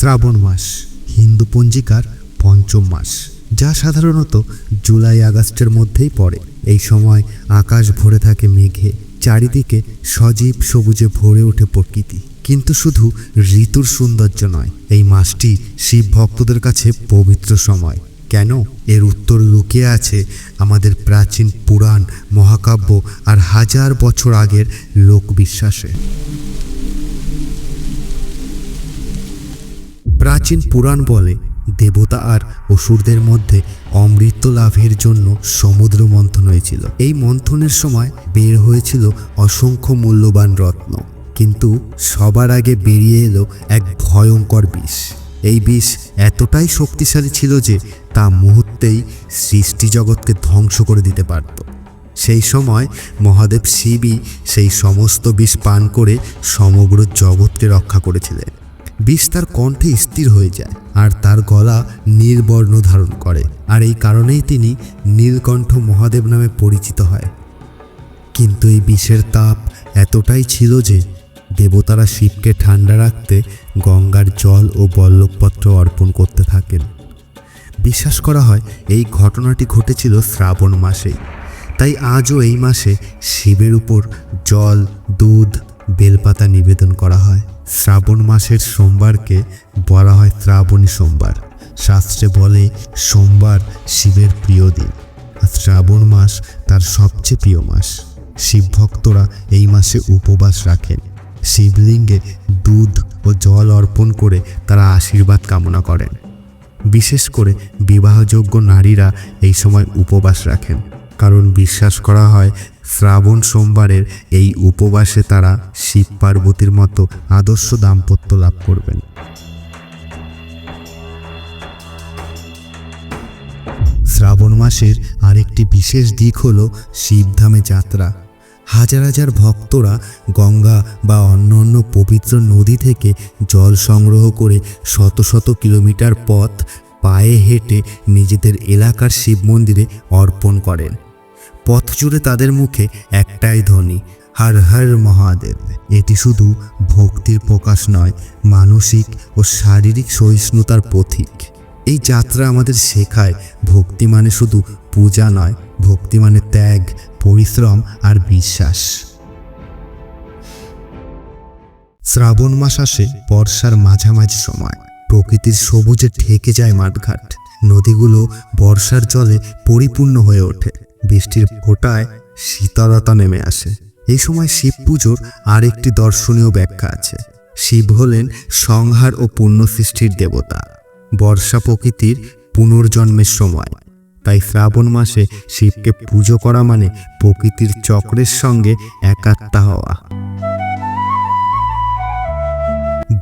শ্রাবণ মাস, হিন্দু পঞ্জিকার পঞ্চম মাস, যা সাধারণত জুলাই, আগস্টের মধ্যেই পড়ে। এই সময় আকাশ ভরে থাকে মেঘে, চারিদিকে সজীব সবুজে ভরে ওঠে প্রকৃতি। কিন্তু শুধু ঋতুর সৌন্দর্য নয়, এই মাসটি শিব ভক্তদের কাছে পবিত্র সময়। কেন? এর উত্তর লুকিয়ে আছে আমাদের প্রাচীন পুরাণ, মহাকাব্য আর হাজার বছর আগের লোকবিশ্বাসে। প্রাচীন পুরাণ বলে, দেবতা আর অসুরদের মধ্যে অমৃত লাভের জন্য সমুদ্র মন্থন হয়েছিল এই মন্থনের সময় বের হয়েছিল অসংখ্য মূল্যবান রত্ন। কিন্তু সবার আগে বেরিয়ে এলো এক ভয়ঙ্কর বিষ। এই বিষ এতটাই শক্তিশালী ছিল যে তা মুহূর্তেই সৃষ্টি জগৎকে ধ্বংস করে দিতে পারত। সেই সময় মহাদেব শিবই সেই সমস্ত বিষ পান করে সমগ্র জগৎকে রক্ষা করেছিলেন। বিষ তার কণ্ঠে স্থির হয়ে যায় আর তার গলা নীলবর্ণ ধারণ করে। আর এই কারণেই তিনি নীলকণ্ঠ মহাদেব নামে পরিচিত হয়। কিন্তু এই বিষের তাপ এতটাই ছিল যে দেবতারা শিবকে ঠান্ডা রাখতে গঙ্গার জল ও বল্লভপত্র অর্পণ করতে থাকেন। বিশ্বাস করা হয় এই ঘটনাটি ঘটেছিল শ্রাবণ মাসেই তাই আজও এই মাসে শিবের উপর জল, দুধ, বেলপাতা নিবেদন করা হয়। শ্রাবণ মাসের সোমবারকে বলা হয় শ্রাবণী সোমবার। শাস্ত্রে বলে সোমবার শিবের প্রিয় দিন। আর শ্রাবণ মাস তার সবচেয়ে প্রিয় মাস। শিব ভক্তরা এই মাসে উপবাস রাখেন। শিবলিঙ্গে দুধ ও জল অর্পণ করে তারা আশীর্বাদ কামনা করেন। বিশেষ করে বিবাহযোগ্য নারীরা এই সময় উপবাস রাখেন। কারণ বিশ্বাস করা হয় শ্রাবণ সোমবারের এই উপবাসে তারা শিব পার্বতীর মতো আদর্শ দাম্পত্য লাভ করবেন। শ্রাবণ মাসের আরেকটি বিশেষ দিক হল শিবধামে যাত্রা। হাজার হাজার ভক্তরা গঙ্গা বা অন্য অন্য পবিত্র নদী থেকে জল সংগ্রহ করে শত শত কিলোমিটার পথ পায়ে হেঁটে নিজেদের এলাকার শিব মন্দিরে অর্পণ করেন। পথ জুড়ে তাদের মুখে একটাই ধ্বনি, হর হর মহাদেব। এটি শুধু ভক্তির প্রকাশ নয়, মানসিক ও শারীরিক সহিষ্ণুতার পথিক এই যাত্রা আমাদের শেখায় ভক্তি মানে শুধু পূজা নয়, ভক্তি মানে ত্যাগ, পরিশ্রম আর বিশ্বাস। শ্রাবণ মাস আসে বর্ষার মাঝামাঝি সময়। প্রকৃতির সবুজে ঢেকে যায় মাঠঘাট। নদীগুলো বর্ষার জলে পরিপূর্ণ হয়ে ওঠে। বৃষ্টির ফোঁটায় শীতলতা নেমে আসে। এই সময় শিব পুজোর আরেকটি দর্শনীয় ব্যাখ্যা আছে। শিব হলেন সংহার ও পুণ্য সৃষ্টির দেবতা। বর্ষা প্রকৃতির পুনর্জন্মের সময়। তাই শ্রাবণ মাসে শিবকে পুজো করা মানে প্রকৃতির চক্রের সঙ্গে একাত্মা হওয়া।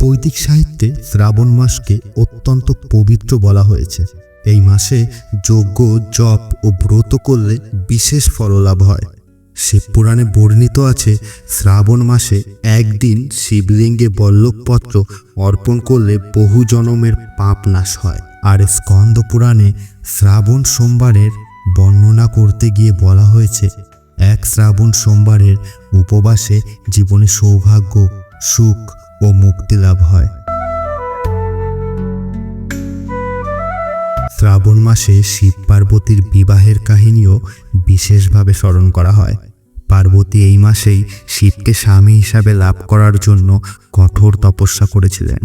বৈদিক সাহিত্যে শ্রাবণ মাসকে অত্যন্ত পবিত্র বলা হয়েছে। এই মাসে যজ্ঞ, জপ ও ব্রত করলে বিশেষ ফললাভ হয়। শিবপুরাণে বর্ণিত আছে, শ্রাবণ মাসে একদিন শিবলিঙ্গে বল্লভপত্র অর্পণ করলে বহু জনমের পাপ নাশ হয়। আর স্কন্দ পুরাণে শ্রাবণ সোমবারের বর্ণনা করতে গিয়ে বলা হয়েছে, এক শ্রাবণ সোমবারের উপবাসে জীবনে সৌভাগ্য, সুখ ও মুক্তি লাভ হয়। শ্রাবণ মাসে শিব পার্বতীর বিবাহের কাহিনীও বিশেষভাবে স্মরণ করা হয়। পার্বতী এই মাসেই শিবকে স্বামী হিসাবে লাভ করার জন্য কঠোর তপস্যা করেছিলেন।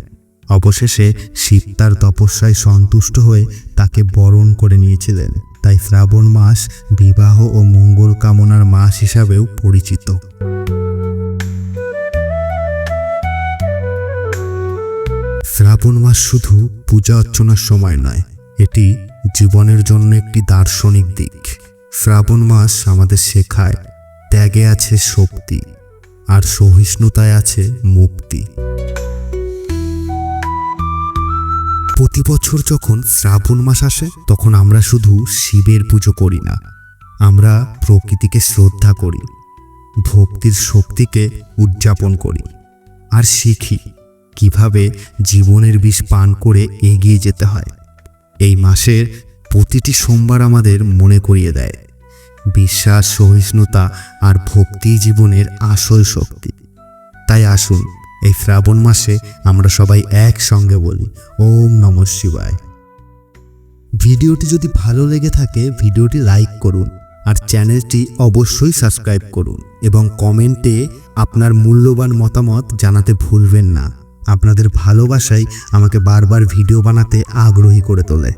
অবশেষে শিব তার তপস্যায় সন্তুষ্ট হয়ে তাকে বরণ করে নিয়েছিলেন। তাই শ্রাবণ মাস বিবাহ ও মঙ্গল কামনার মাস হিসাবেও পরিচিত। শ্রাবণ মাস শুধু পূজা অর্চনার সময় নয় এটি জীবনের জন্য একটি দার্শনিক দিক। শ্রাবণ মাস আমাদের শেখায়, ত্যাগে আছে শক্তি, আর সহিষ্ণুতায় আছে মুক্তি। প্রতি বছর যখন শ্রাবণ মাস আসে, তখন আমরা শুধু শিবের পুজো করি না, আমরা প্রকৃতিকে শ্রদ্ধা করি, ভক্তির শক্তিকে উদযাপন করি, আর শিখি কীভাবে জীবনের বিষ পান করে এগিয়ে যেতে হয়। এই মাসের প্রতিটি সোমবার আমাদের মনে করিয়ে দেয়। বিশ্বাস, সহিষ্ণুতা আর ভক্তি জীবনের আসল শক্তি। তাই আসুন, এই শ্রাবণ মাসে আমরা সবাই একসঙ্গে বলি, ওম নম শিবায়। ভিডিওটি যদি ভালো লেগে থাকে, ভিডিওটি লাইক করুন আর চ্যানেলটি অবশ্যই সাবস্ক্রাইব করুন এবং কমেন্টে আপনার মূল্যবান মতামত জানাতে ভুলবেন না। আপনাদের ভালোবাসাই আমাকে বারবার ভিডিও বানাতে আগ্রহী করে তোলে।